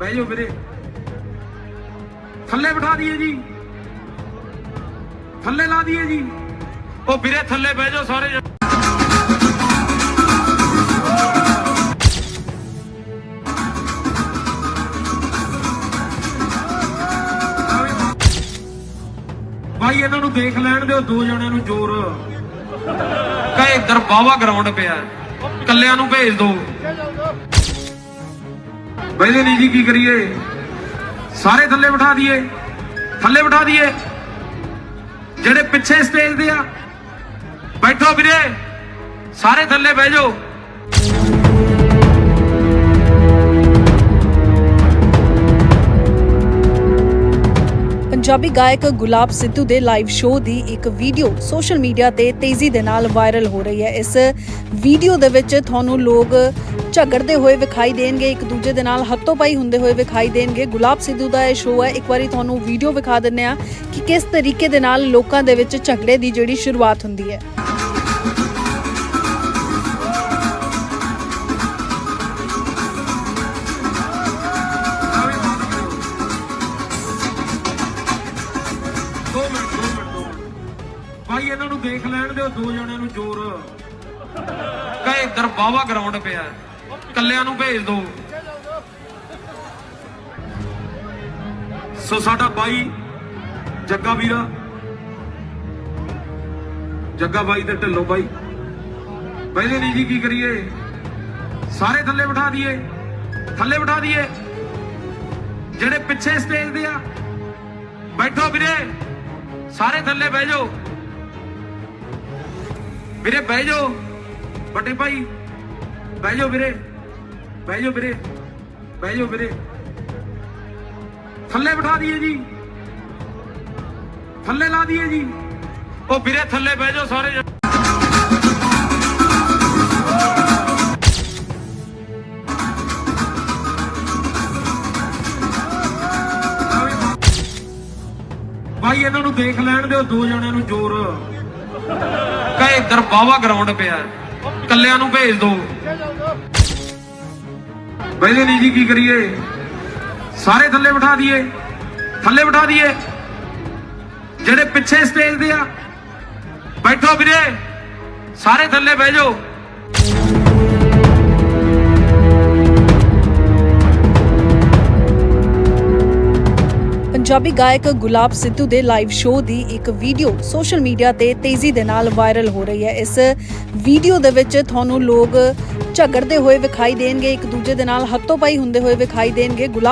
ਬਹਿ ਜਾਓ ਵੀਰੇ। ਥੱਲੇ ਬਿਠਾ ਦਈਏ ਜੀ। ਥੱਲੇ ਲਾ ਦਈਏ ਜੀ। ਉਹ ਵੀਰੇ, ਥੱਲੇ ਬਹਿ ਜਾਓ ਸਾਰੇ ਭਾਈ ਇਹਨਾਂ ਨੂੰ ਦੇਖ ਲੈਣ ਦਿਓ, ਦੋ ਜਣਿਆਂ ਨੂੰ ਜ਼ੋਰ। ਕਹੇ ਇੱਧਰ ਬਾਵਾ ਗਰਾਊਂਡ ਪਿਆ। ਕੱਲਿਆਂ ਨੂੰ ਭੇਜ ਦਿਓ ਬੈਲੇ ਨਹੀਂ ਜੀ ਕੀ ਕਰੀਏ? ਸਾਰੇ ਥੱਲੇ ਬਿਠਾ ਦਈਏ। ਥੱਲੇ ਬਿਠਾ ਦਈਏ। ਜਿਹੜੇ ਪਿੱਛੇ ਸਟੇਜ ਦੇ ਆ, ਬੈਠੋ ਵੀਰੇ। ਸਾਰੇ ਥੱਲੇ ਬਹਿ ਜਾਓ। ਪੰਜਾਬੀ ਗਾਇਕ ਗੁਲਾਬ ਸਿੱਧੂ ਦੇ ਲਾਈਵ ਸ਼ੋਅ ਦੀ ਇੱਕ ਵੀਡੀਓ ਸੋਸ਼ਲ ਮੀਡੀਆ ਤੇ ਤੇਜ਼ੀ ਦੇ ਨਾਲ ਵਾਇਰਲ ਹੋ ਰਹੀ ਹੈ। ਇਸ ਵੀਡੀਓ ਦੇ ਵਿੱਚ ਤੁਹਾਨੂੰ ਲੋਕ ਝਗੜਦੇ ਹੋਏ ਵਿਖਾਈ ਦੇਣਗੇ, ਇੱਕ ਦੂਜੇ ਦੇ ਨਾਲ ਹੱਥੋਂ ਪਾਈ ਹੁੰਦੇ ਹੋਏ ਵਿਖਾਈ ਦੇਣਗੇ। ਗੁਲਾਬ ਸਿੱਧੂ ਦਾ ਇਹ ਸ਼ੋਅ ਹੈ। ਇੱਕ ਵਾਰੀ ਤੁਹਾਨੂੰ ਵੀਡੀਓ ਵਿਖਾ ਦਿੰਨੇ ਆ ਕਿ ਕਿਸ ਤਰੀਕੇ ਦੇ ਨਾਲ ਲੋਕਾਂ ਦੇ ਵਿੱਚ ਝਗੜੇ ਦੀ ਜਿਹੜੀ ਸ਼ੁਰੂਆਤ ਹੁੰਦੀ ਹੈ। ਭਾਈ ਇਹਨਾਂ ਨੂੰ ਦੇਖ ਲੈਣ ਦਿਓ, ਦੋ ਜਣਿਆਂ ਨੂੰ ਜ਼ੋਰ। ਕਹੇ, ਇੱਧਰ ਬਾਵਾ ਗਰਾਊਂਡ ਪਿਆ। ਹੈ। ਕੱਲਿਆਂ ਨੂੰ ਭੇਜ ਦਿਓ ਸੋ ਸਾਡਾ ਬਾਈ, ਜੱਗਾ ਵੀਰਾ। ਜੱਗਾ ਬਾਈ ਤੇ ਢਿੱਲੋਂ ਬਾਈ। ਪਹਿਲੇ ਨਹੀਂ ਜੀ ਕੀ ਕਰੀਏ? ਸਾਰੇ ਥੱਲੇ ਬਿਠਾ ਦਈਏ। ਥੱਲੇ ਬਿਠਾ ਦਈਏ। ਜਿਹੜੇ ਪਿੱਛੇ ਸਟੇਜ ਦੇ ਆ, ਬੈਠੋ ਵੀਰੇ। ਸਾਰੇ ਥੱਲੇ ਬਹਿ ਜਾਓ। ਵੀਰੇ, ਬਹਿ ਜਾਓ। ਵੱਡੇ ਭਾਈ, ਬਹਿ ਜਾਓ ਵੀਰੇ। ਬਹਿ ਜਾਓ ਵੀਰੇ। ਬਹਿ ਜਾਓ ਵੀਰੇ। ਥੱਲੇ ਬਿਠਾ ਦਈਏ ਜੀ। ਥੱਲੇ ਲਾ ਦਈਏ ਜੀ। ਉਹ ਵੀਰੇ, ਥੱਲੇ ਬਹਿ ਜਾਓ ਸਾਰੇ ਜਣੇ। ਭਾਈ, ਇਹਨਾਂ ਨੂੰ ਦੇਖ ਲੈਣ ਦਿਓ, ਦੋ ਜਣਿਆਂ ਨੂੰ ਜ਼ੋਰ। ਕਹੇ ਇੱਧਰ ਬਾਵਾ ਗਰਾਊਂਡ ਪਿਆ। ਕੱਲਿਆਂ ਨੂੰ ਭੇਜ ਦਿਓ ਪਹਿਲੇ ਨਹੀਂ ਜੀ ਕੀ ਕਰੀਏ? ਸਾਰੇ ਥੱਲੇ ਬਿਠਾ ਦਈਏ। ਥੱਲੇ ਬਿਠਾ ਦਈਏ। ਜਿਹੜੇ ਪਿੱਛੇ ਸਟੇਜ ਦੇ ਆ। ਬੈਠੋ ਵੀਰੇ। ਸਾਰੇ ਥੱਲੇ ਬਹਿ ਜਾਓ। ਪੰਜਾਬੀ ਗਾਇਕ ਗੁਲਾਬ ਸਿੱਧੂ ਦੇ ਲਾਈਵ ਸ਼ੋਅ ਦੀ ਇੱਕ ਵੀਡੀਓ ਸੋਸ਼ਲ ਮੀਡੀਆ ਤੇ ਤੇਜ਼ੀ ਦੇ ਨਾਲ ਵਾਇਰਲ ਹੋ ਰਹੀ ਹੈ। ਇਸ ਵੀਡੀਓ ਦੇ ਵਿੱਚ ਤੁਹਾਨੂੰ ਲੋਕ ਝਗੜਦੇ ਹੋਏ ਵਿਖਾਈ ਦੇਣਗੇ, ਇੱਕ ਦੂਜੇ ਦੇ ਨਾਲ ਹੱਥੋਂ ਪਾਈ ਹੁੰਦੇ ਹੋਏ ਵਿਖਾਈ ਦੇਣਗੇ। ਗੁਲਾਬ